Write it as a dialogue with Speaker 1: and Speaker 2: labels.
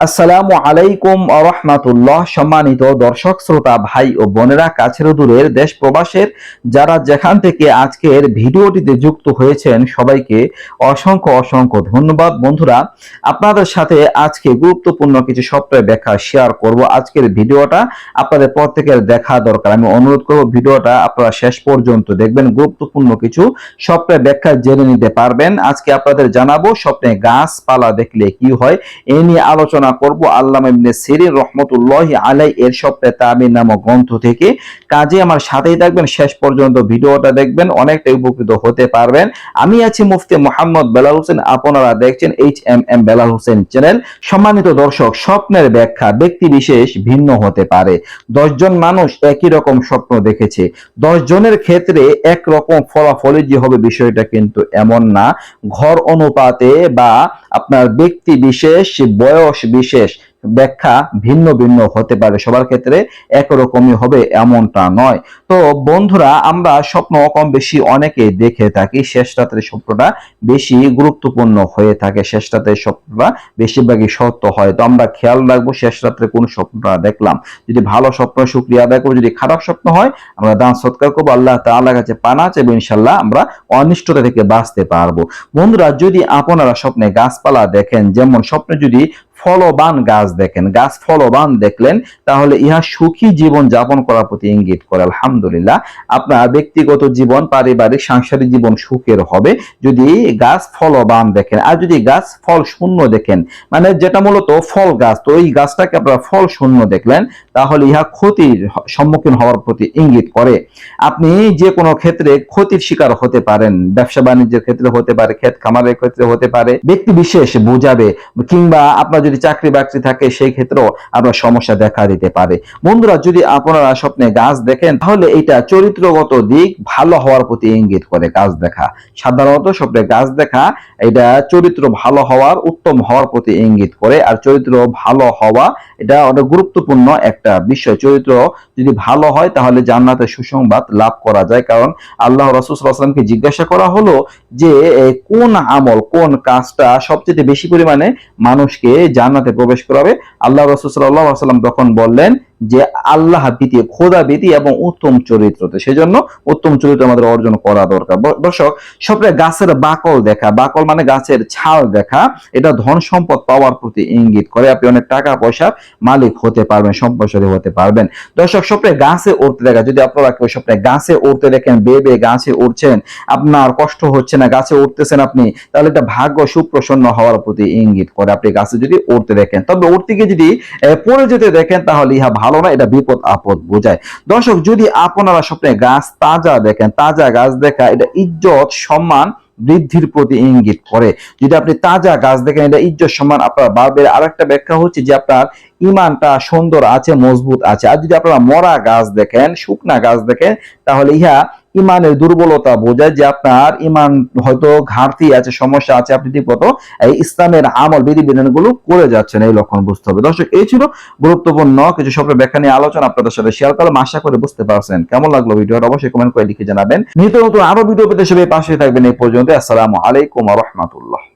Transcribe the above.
Speaker 1: আসসালামু আলাইকুম রহমাতুল্লাহ সম্মানিত দর্শক, শ্রোতা, ভাই ও বোনেরা, কাছের দূরের দেশ প্রবাসের যারা যেখান থেকে আজকের ভিডিওটিতে যুক্ত হয়েছেন, সবাইকে অসংখ্য অসংখ্য ধন্যবাদ। বন্ধুরা, আপনাদের সাথে আজকে গুরুত্বপূর্ণ কিছু সফটওয়্যার ব্যাখ্যা শেয়ার করব আজকের ভিডিওটা। আপনাদের প্রত্যেকের দেখা দরকার। আমি অনুরোধ করব ভিডিওটা আপনারা শেষ পর্যন্ত দেখবেন। গুরুত্বপূর্ণ কিছু সফটওয়্যার ব্যাখ্যা জেনে নিতে পারবেন। আজকে আপনাদের জানাব, স্বপ্নে গাছপালা দেখলে কি হয়? এ নিয়ে আলোচনা করব আল্লামা ইবনে সিরিন রহমতুল্লাহ আলাই এর সপ্তাহে তামির নামক গ্রন্থ থেকে। কাজে আমার সাথেই থাকবেন, শেষ পর্যন্ত ভিডিওটা দেখবেন, অনেকটা উপকৃত হতে পারবেন। আমি আছি মুফতি মোহাম্মদ বেলাল হোসেন, আপনারা দেখছেন H M M Belal Hossain channel. সম্মানিত দর্শক, স্বপ্নের ব্যাখ্যা, ব্যক্তি বিশেষ ভিন্ন হতে পারে। দশজন মানুষ একই রকম স্বপ্ন দেখেছে। দশ জনের ক্ষেত্রে এক রকম ফলাফলই যে হবে বিষয়টা কিন্তু এমন না। ঘর অনুপাতে বা আপনার ব্যক্তি বিশেষ বয়স বিশেষ ব্যাখ্যা ভিন্ন ভিন্ন হতে পারে। সবার ক্ষেত্রে একরকমই হবে এমনটা নয়। তো বন্ধুরা, আমরা স্বপ্ন কম বেশি অনেকে দেখে থাকি। শেষ রাতের স্বপ্নটা বেশি গুরুত্বপূর্ণ হয়ে থাকে। শেষ রাতের স্বপ্নটা বেশিরভাগই সত্য হয়। তো আমরা খেয়াল রাখব, শেষ রাত্রে কোন স্বপ্নটা দেখলাম। যদি ভালো স্বপ্ন, শুক্রিয়া আদায় করব। যদি খারাপ স্বপ্ন হয়, আমরা দান সৎকার করব। আল্লাহ তাআলার কাছে পানা চাইব ইনশাল্লাহ আমরা অনিষ্টতা থেকে বাঁচতে পারব। বন্ধুরা, যদি আপনারা স্বপ্নে গাছপালা দেখেন, যেমন স্বপ্নে যদি ফলবান গাছ দেখেন, গাছ ফলবান দেখলেন, তাহলে ইহা সুখী জীবন যাপন করার প্রতি ইঙ্গিত করে, আলহামদুলিল্লাহ। আপনার ব্যক্তিগত জীবন, পারিবারিক, সাংসারিক জীবন সুখের হবে। যদি গাছ ফলবান দেখেন, আর যদি গাছ ফল শূন্য দেখেন মানে যেটা মূলত ফল গাছ, তো ওই গাছটাকে আপনারা ফল শূন্য দেখলেন, তাহলে ইহা ক্ষতির সম্মুখীন হওয়ার প্রতি ইঙ্গিত করে। আপনি যে কোনো ক্ষেত্রে ক্ষতির শিকার হতে পারেন ব্যবসা বাণিজ্যের ক্ষেত্রে হতে পারে ক্ষেত খামারের ক্ষেত্রে হতে পারে, ব্যক্তি বিশেষ বোঝাবে, কিংবা আপনার যদি চাকরি বাকরি থাকে, সেই ক্ষেত্রেও আপনার সমস্যা দেখা দিতে পারে। বন্ধুরা, যদি আপনারা স্বপ্নে গাছ দেখেন, তাহলে এটা চরিত্রগত দিক ভালো হওয়ার প্রতি ইঙ্গিত করে গাছ দেখা। সাধারণত স্বপ্নে গাছ দেখা, এটা চরিত্র ভালো হওয়ার, উত্তম হওয়ার প্রতি ইঙ্গিত করে। আর চরিত্র ভালো হওয়া, এটা অনেক গুরুত্বপূর্ণ একটা বিষয়। চরিত্র যদি ভালো হয়, তাহলে জান্নাতের সুসংবাদ লাভ করা যায়। কারণ আল্লাহ রসুলামকে জিজ্ঞাসা করা হলো যে কোন আমল, কোন কাজটা সবচেয়ে বেশি পরিমাণে মানুষকে জান্নাতে প্রবেশ করাবে। আল্লাহ রসুল সাল্লাহ সাল্লাম তখন বললেন যে আল্লাহ ভীতি, খোদা ভীতি এবং উত্তম চরিত্রতে। সেজন্য উত্তম চরিত্র আমাদের অর্জন করা দরকার। দর্শক সবচেয়ে গাছের বাকল দেখা, বাকল মানে গাছের ছাল দেখা, এটা ধন সম্পদ পাওয়ার প্রতি ইঙ্গিত করে। আপনি অনেক টাকা পয়সার মালিক হতে পারবেন, সম্পদশালী হতে পারবেন। দর্শক, স্বপ্নে গাছে উঠতে দেখা, যদি আপনারা কেউ স্বপ্নে গাছে উঠতে দেখেন বে বে গাছে উঠছেন আপনার কষ্ট হচ্ছে না, গাছে উঠতেছেন আপনি, তাহলে এটা ভাগ্য সুপ্রসন্ন হওয়ার প্রতি ইঙ্গিত করে। আপনি গাছে যদি উঠতে দেখেন, তবে উঠতে গিয়ে যদি পড়ে যেতে দেখেন, তাহলে ইহা ভালো না, এটা বিপদ আপদ বোঝায়। দর্শক, যদি আপনারা স্বপ্নে গাছ তাজা দেখেন, তাজা গাছ দেখা, এটা ইজ্জত, সম্মান বৃদ্ধির প্রতি ইঙ্গিত করে। যদি আপনি তাজা গাছ দেখেন, এটা ইজ্জত, সম্মান, আপনার বাড়বে আরেকটা ব্যাখ্যা হচ্ছে যে আপনার ইমানটা সুন্দর আছে, মজবুত আছে। আর যদি আপনারা মরা গাছ দেখেন, শুকনা গাছ দেখেন, তাহলে ইহা ইমানের দুর্বলতা বোঝায় যে আপনার ইমান হয়তো ঘাটতি আছে, সমস্যা আছে, আপনি ঠিক মতো এই ইসলামের আমল বিধি বিধানগুলো করে যাচ্ছেন এই লক্ষণ বুঝতে হবে। দর্শক, এই ছিল গুরুত্বপূর্ণ কিছু সব ব্যাখ্যা নিয়ে আলোচনা আপনাদের সাথে শেয়ার করলাম। আশা করে বুঝতে পারছেন। কেমন লাগল ভিডিওটা? অবশ্যই কমেন্ট করে লিখে জানাবেন। নিত্য নতুন আরও ভিডিও পেতে সবাই পাশে থাকবেন। এই পর্যন্ত আসসালামু আলাইকুম রহমতুল্লাহ।